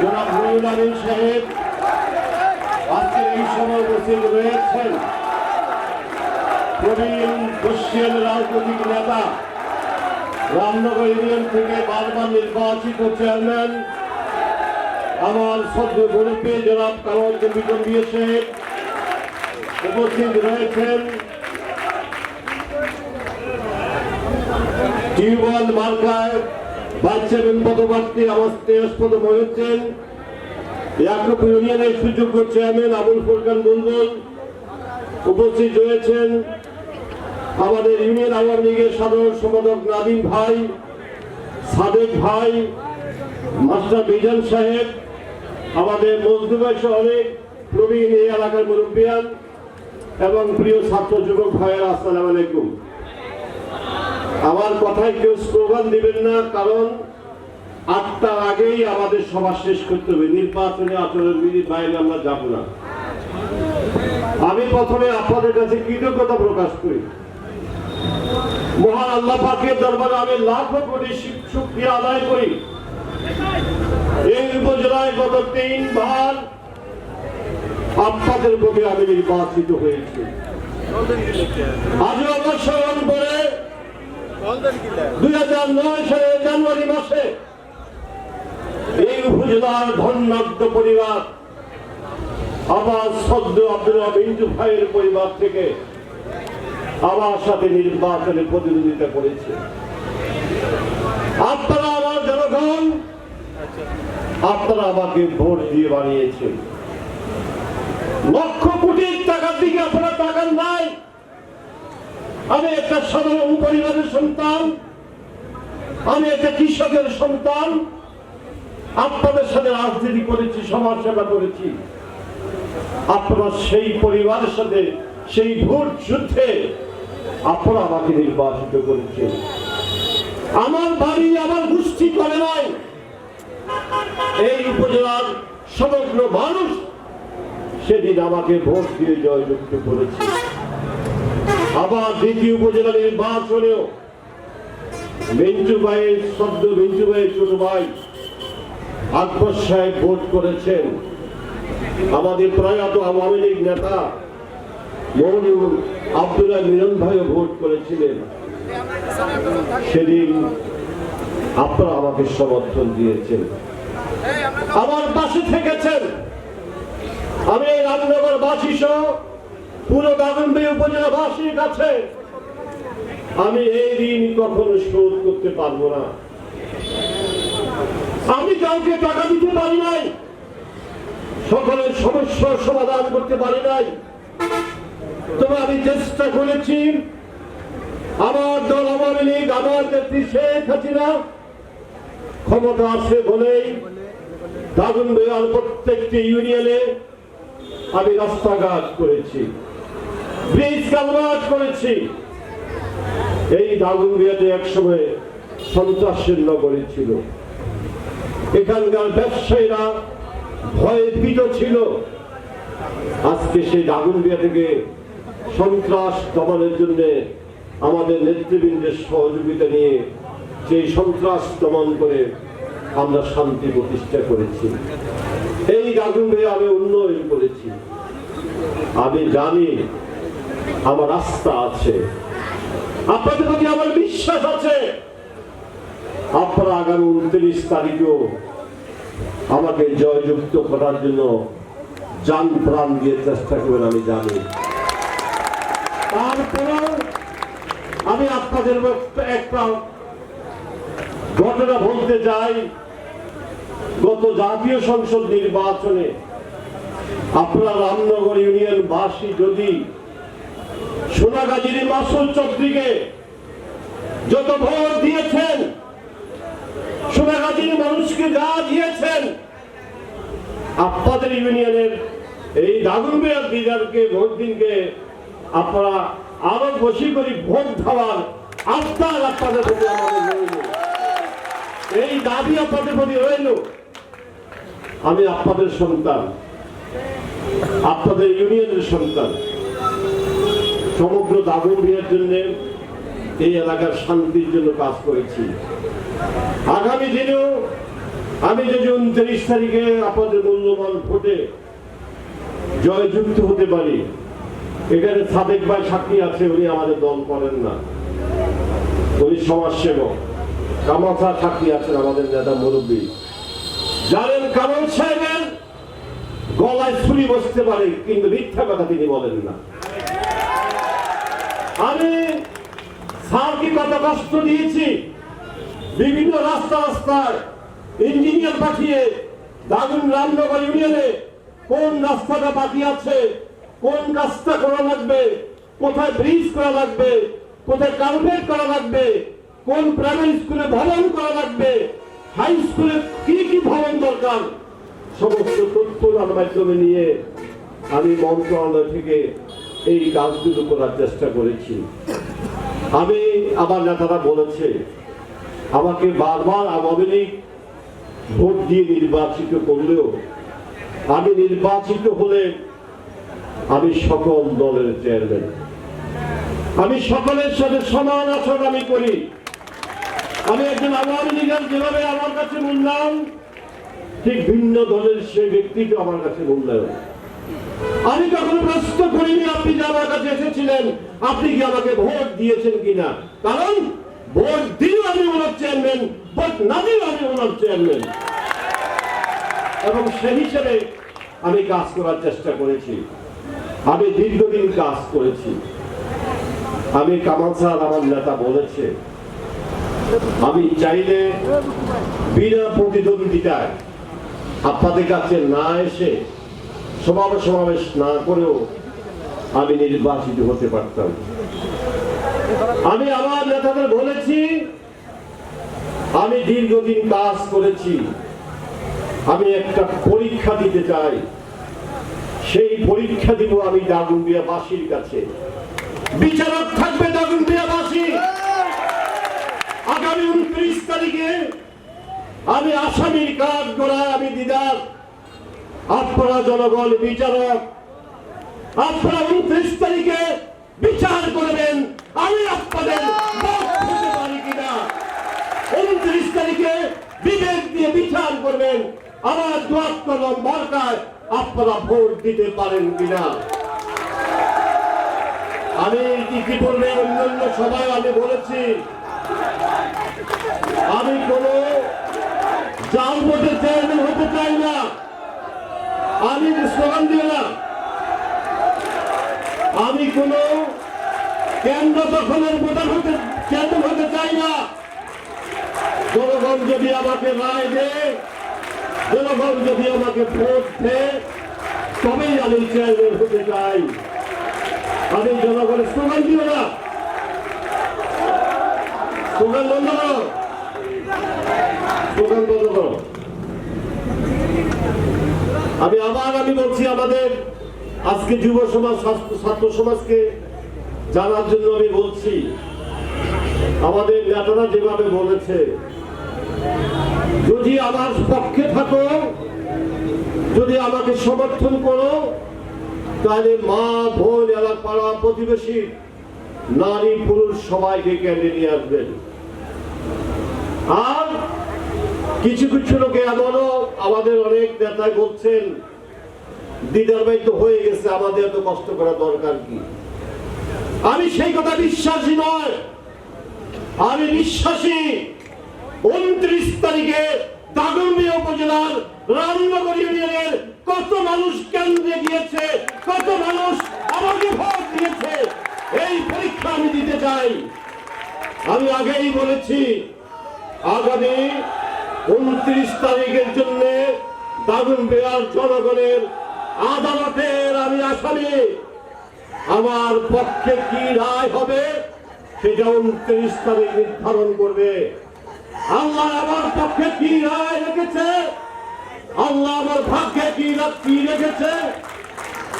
জনাব মহিউল আমিন সাহেব আজকের এই সময় উপস্থিত রয়েছেন প্রবীণ বসিয়ান রাজনৈতিক নেতা, রামনগর ইউনিয়ন থেকে বারবার নির্বাচিত চেয়ারম্যান, আমার সদ্য গরিবে জনাব কামাল কবির দিয়েছে উপস্থিত রয়েছেন। টিউবওয়েল মার্কায় বিন পদপ্রার্থী আমার স্নেহাস্পদ মহিউদ্দিন ইয়াকুব ইউনিয়নের সুযোগ্য চেয়ারম্যান আবুল ফুরকান বুলবুল উপস্থিত রয়েছেন। আমাদের ইউনিয়ন আওয়ামী লীগের সাধারণ সম্পাদক নাদিম ভাই, সাদেক ভাই, মাস্টার বিজান সাহেব, আমাদের মজদুবাই অনেক প্রবীণ এই এলাকার মুরব্বিয়ান এবং প্রিয় ছাত্র যুবক ভাইয়েরা, আসসালামু আলাইকুম। আমার কথায় কেউ স্লোগান দিবেন না, কারণ আটটার আগেই আমাদের সভা শেষ করতে হবে। নির্বাচনী আচরণ বিধির বাইরে আমরা যাব না। আমি প্রথমে আপনাদের কাছে কৃতজ্ঞতা প্রকাশ করি। মহান আল্লাহ পাকের দরবারে আমি লাখো কোটি শুক্রিয়া আদায় করি। এই উপজেলায় গত তিনবার আপনাদের প্রতি আমি নির্বাচিত হয়েছি। আজও আমার স্মরণ করে দুই হাজার নয় সালের জানুয়ারি মাসে এই উপজেলার ধন্যাঢ্য পরিবার আমার সদ্য আব্দুল মিন্টু ভাইয়ের পরিবার থেকে আমার সাথে নির্বাচনে প্রতিদ্বন্দ্বিতা করেছে। আপনারা আমার জনগণ, আপনারা আমাকে ভোট দিয়ে বানিয়েছেন লক্ষ কোটি টাকার দিকে আপনারা টাকার নাই। আমি একটা সাধারণ পরিবারের সন্তান, আমি একটা কৃষকের সন্তান, আপনাদের সাথে রাজনীতি করেছি সমাজ সেবা করেছি। আপনারা সেই পরিবারের সাথে, সেই ভোট যুদ্ধে আপনারা আমাকে নির্বাচিত করেছেন। আমার বাড়ি আমার গোষ্ঠী করে নাই। এই উপজেলার সমগ্র মানুষ সেদিন আমাকে ভোট দিয়ে জয়যুক্ত করেছে। আবার দ্বিতীয় উপজেলা নির্বাচনেও মিন্টু ভাইয়ের শব্দ, মিন্টু ভাইয়ের ছোট ভাই আকবর সাহেব ভোট করেছেন। আমাদের প্রয়াত আওয়ামী লীগ নেতা মৌনুর আব্দুল্লাহ মিলন ভাইও ভোট করেছিলেন। সেদিন আপনারা আমাকে সমর্থন দিয়েছেন। আমার পাশে থেকেছেন। আমি রামনগর বাসী সহ পুরো গাগনবী উপজেলাবাসীর কাছে আমি এই ঋণ কখনো শোধ করতে পারব না। আমি কাউকে টাকা দিতে পারি নাই। সকলের সমস্যার সমাধান করতে পারি নাই। তবে আমি চেষ্টা করেছি, আমার দল আওয়ামী লীগ, আমার নেত্রী শেখ হাসিনা ক্ষমতা আছে বলেই দাগুন বেয়ার প্রত্যেকটি ইউনিয়নে আমি রাস্তাঘাট করেছি। করেছি। এই একসময় এখানকার ব্যবসায়ীরা ছিল। আজকে সেই থেকে সন্ত্রাস দমনের জন্য আমাদের নেতৃবৃন্দের সহযোগিতা নিয়ে সেই সন্ত্রাস দমন করে আমরা শান্তি প্রতিষ্ঠা করেছি। এই দাগুন বিয়া আমি উন্নয়ন করেছি। আমি জানি আমার আস্থা আছে। আপনাদের প্রতি আমার বিশ্বাস আছে। আপনারা আগামী উনত্রিশ তারিখেও আমাকে জয়যুক্ত করার জন্য যান প্রাণ দিয়ে চেষ্টা করবেন, আমি জানি। তারপরেও আমি আপনাদের একটা ঘটনা বলতে চাই। গত জাতীয় সংসদ নির্বাচনে আপনারা রামনগর ইউনিয়ন বাসী যদি সোনাগাজীর মাসুল চৌধুরীকে যত ভোট দিয়েছেন, সোনাগাজীর মানুষকে যা দিয়েছেন, আপনাদের ইউনিয়নের এই দাগুনবিয়ার লিডারকে ভোট দিনকে আপনারা আরও বেশি করে ভোট দেওয়ার আত্মার আপনাদের প্রতি এই দাবি আপনাদের প্রতি রইল। আমি আপনাদের সন্তান, আপনাদের ইউনিয়নের সন্তান। সমগ্র দাগুন বিয়ের জন্য এই এলাকার শান্তির জন্য কাজ করেছি। আগামী দিনেও আমি যদি উনত্রিশ তারিখে আপনাদের মূল্যবান ভোটে জয়যুক্ত হতে পারি, এখানে সাদেক ভাই সাক্ষী আছে, উনি আমাদের দল করেন না। উনি সমাজসেবক। কামাথা সাক্ষী আছেন আমাদের নেতা মুরব্বী। জানেন কামাল সাহেবের গলায় ছুরি বসতে পারে, কিন্তু মিথ্যা কথা তিনি বলেন না। আমি স্যারকে কত কষ্ট দিয়েছি? বিভিন্ন রাস্তা রাস্তায় ইঞ্জিনিয়ার পাঠিয়ে দাগুন রামনগর ইউনিয়নে কোন রাস্তাটা বাকি আছে, কোন কাজটা করা লাগবে, কোথায় ব্রিজ করা লাগবে, কোথায় কার্পেট করা লাগবে, কোন প্রাইমারি স্কুলে ভবন করা লাগবে হাই স্কুলে কি কি ভবন দরকার? সমস্ত তথ্য মাধ্যমে নিয়ে আমি মন্ত্রণালয় থেকে এই কাজগুলো করার চেষ্টা করেছি। আমি আমার নেতারা বলেছে, আমাকে বারবার আওয়ামী লীগ ভোট দিয়ে নির্বাচিত করলেও আমি নির্বাচিত হলে আমি সকল দলের চেয়ারম্যান। আমি সকলের সাথে সমান আচরণ আমি করি। আমি একজন আওয়ামী লীগের যেভাবে আমার কাছে মূল্যায়ন, ঠিক ভিন্ন দলের সে ব্যক্তিকে আমার কাছে মূল্যায়ন। আমি কখনো প্রশ্ন করিনি আপনি যে আমার কাছে এসেছিলেন। আপনি কি আমাকে ভোট দিয়েছেন কিনা? কারণ ভোট দিলেও আমি ওনার চেয়ারম্যান, ভোট না দিলেও আমি ওনার চেয়ারম্যান। এবং সেই হিসেবে আমি কাজ করার চেষ্টা করেছি। আমি দীর্ঘদিন কাজ করেছি। আমি কামাল স্যার আমার নেতা বলেছে, আমি চাইলে বিনা প্রতিদ্বন্দ্বিতায় আপনাদের কাছে না এসে সমাবেশ সমাবেশ না করেও আমি নির্বাচিত হতে পারতাম। আমি আমার নেতাদের বলেছি, আমি দীর্ঘদিন কাজ করেছি। আমি একটা পরীক্ষা দিতে চাই। সেই পরীক্ষা দিব আমি দাগুনবিয়াবাসীর কাছে। বিচারক থাকবে দাগুনবিয়াবাসী আগামী উনত্রিশ তারিখে আমি আসামির কাজ করায় আমি দিদার আপনারা জনগণ, বিচারক, আপনারা উনত্রিশ তারিখে বিচার করবেন। আমি আপনাদের উনত্রিশ তারিখে বিবেক দিয়ে বিচার করবেন। আমার দোয়াত কলম মার্কায় আপনারা ভোট দিতে পারেন কিনা? আমি ইতিপূর্বে অন্যান্য সভায় আমি বলেছি, আমি কোনো জাল ভোটের চেয়ারম্যান হতে চাই না। আমি স্লোগান দিও না। আমি কোন কেন্দ্র দখলের ভোটার হতে চেয়ারম্যান হতে চাই না। জনগণ যদি আমাকে রায় দেয়, জনগণ যদি আমাকে ভোট দেয়, তবেই আমি চেয়ারম্যান হতে চাই। আমি জনগণের স্লোগান দিও না। স্লোগান বন্ধ করো। স্লোগান বন্ধ করো। আমি আবার আমি বলছি, আমাদের আজকে যুব সমাজ ছাত্র- সমাজকে জানার জন্য আমি বলছি, আমাদের নেতারা যেভাবে বলেছে, যদি আমার পক্ষে থাকো, যদি আমাকে সমর্থন করো, তাহলে মা, বোন এলাকা পাড়া প্রতিবেশী, নারী, পুরুষ সবাইকে কেন্দ্রে নিয়ে আসবেন। আর কিছু কিছু লোকে এমনও আমাদের অনেক নেতাই বলছেন, দিদার ভাই তো হয়ে গেছে, আমাদের এত কষ্ট করা দরকার কি? আমি সেই কথা বিশ্বাসী নয়। আমি বিশ্বাসী, উনত্রিশ তারিখে দাগম্বিয়া উপজেলার রামনগর ইউনিয়নের কত মানুষ কেন্দ্রে গিয়েছে, কত মানুষ আমাকে ভোট দিয়েছে, এই পরীক্ষা আমি দিতে চাই। আমি আগেই বলেছি, আগামী উনত্রিশ তারিখের জন্য দাগুন বেয়ার জনগণের আদালতের আমি আসামি। আমার পক্ষে কি রায় হবে, সেটা উনত্রিশ তারিখ নির্ধারণ করবে। আল্লাহ আমার পক্ষে কি রায় রেখেছে, আল্লাহ আমার ভাগ্যে কি কি রেখেছে,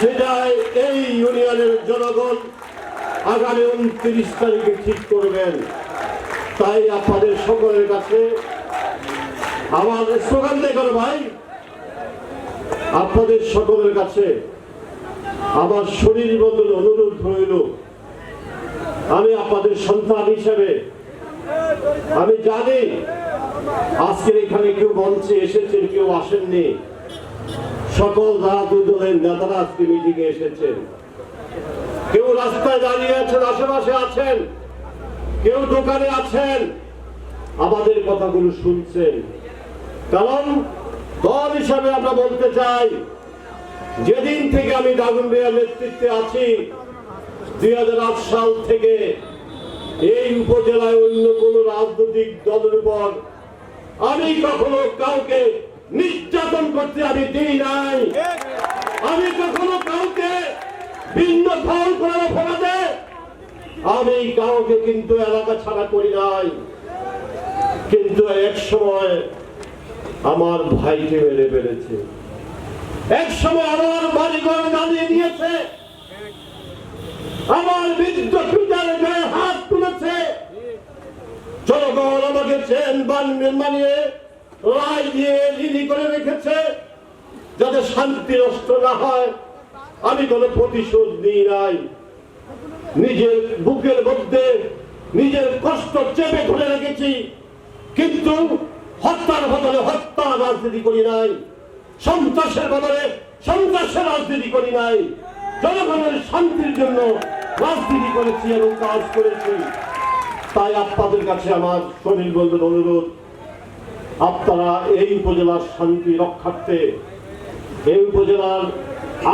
সেটাই এই ইউনিয়নের জনগণ আগামী উনত্রিশ তারিখে ঠিক করবেন। তাই আপনাদের সকলের কাছে আমার স্লোগান দেখো ভাই। আপনাদের সকলের কাছে আমার শরীর বন্ধুর অনুরোধ রইল। আমি আপনাদের সন্তান হিসেবে, আমি জানি আজকের এখানে কেউ মঞ্চে এসেছেন, কেউ আসেননি। সকল রাজনৈতিক দলের নেতারা আজকে মিটিংয়ে এসেছেন। কেউ রাস্তায় দাঁড়িয়ে আছেন, আশেপাশে আছেন, কেউ দোকানে আছেন, আমাদের কথাগুলো শুনছেন। কারণ দল হিসাবে আমরা বলতে চাই, যেদিন থেকে আমি দাগুনবিয়ার নেতৃত্বে আছি, দুই সাল থেকে এই উপজেলায় অন্য কোন রাজনৈতিক দলের উপর আমি কখনো কাউকে নির্যাতন করতে আমি দিই নাই। আমি কখনো কাউকে ভিন্ন ফল করার অপরাধে আমি কাউকে কিন্তু এলাকা ছাড়া করি নাই। কিন্তু এক সময় আমার ভাইকে মেরে ফেলেছে। এক সময় আমার বাড়িঘর দাঁড়িয়ে নিয়েছে আমার বৃদ্ধ পিতার গায়ে হাত তুলেছে। জনগণ আমাকে চেন বানিয়ে রায় দিয়ে লিলি করে রেখেছে। যাতে শান্তি নষ্ট না হয়। আমি কোনো প্রতিশোধ নিই নাই। নিজের বুকের মধ্যে নিজের কষ্ট চেপে ধরে রেখেছি। কিন্তু হত্যার বদলে হত্যা রাজনীতি করি নাই। সন্ত্রাসের বদলে সন্ত্রাসের রাজনীতি করি নাই। জনগণের শান্তির জন্য রাজনীতি করেছি এবং কাজ করেছি। তাই আপনাদের কাছে আমার শরীর বন্ধুর অনুরোধ, আপনারা এই উপজেলার শান্তি রক্ষার্থে, এই উপজেলার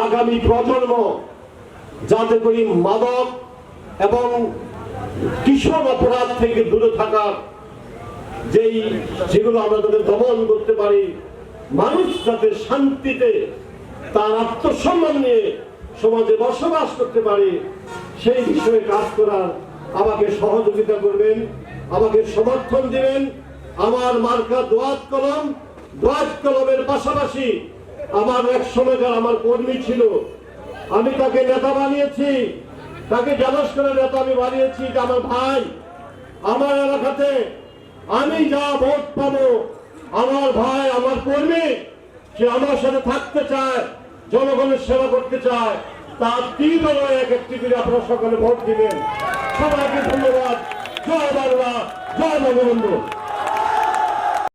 আগামী প্রজন্ম যাতে করি মাদক এবং কিশোর অপরাধ থেকে দূরে থাকার যেই যেগুলো আমরা তাদের দমন করতে পারি, মানুষ যাতে শান্তিতে তার আত্মসম্মান নিয়ে সমাজে বসবাস করতে পারে, সেই বিষয়ে কাজ করার আমাকে সহযোগিতা করবেন, আমাকে সমর্থন দিবেন। আমার মার্কা দোয়াত কলম, দোয়াত কলমের পাশাপাশি আমার এক সময়কার আমার কর্মী ছিল। আমি তাকে নেতা বানিয়েছি, তাকে জানাস করে নেতা আমি বানিয়েছি যে আমার ভাই। আমার এলাকাতে আমি যা ভোট পাবো, আমার ভাই, আমার কর্মী, সে আমার সাথে থাকতে চায়, জনগণের সেবা করতে চায়, তার তিন এক একটি করে আপনার সকালে ভোট দিবেন। সবাইকে ধন্যবাদ। জয় বাংলা, জয় বঙ্গবন্ধু।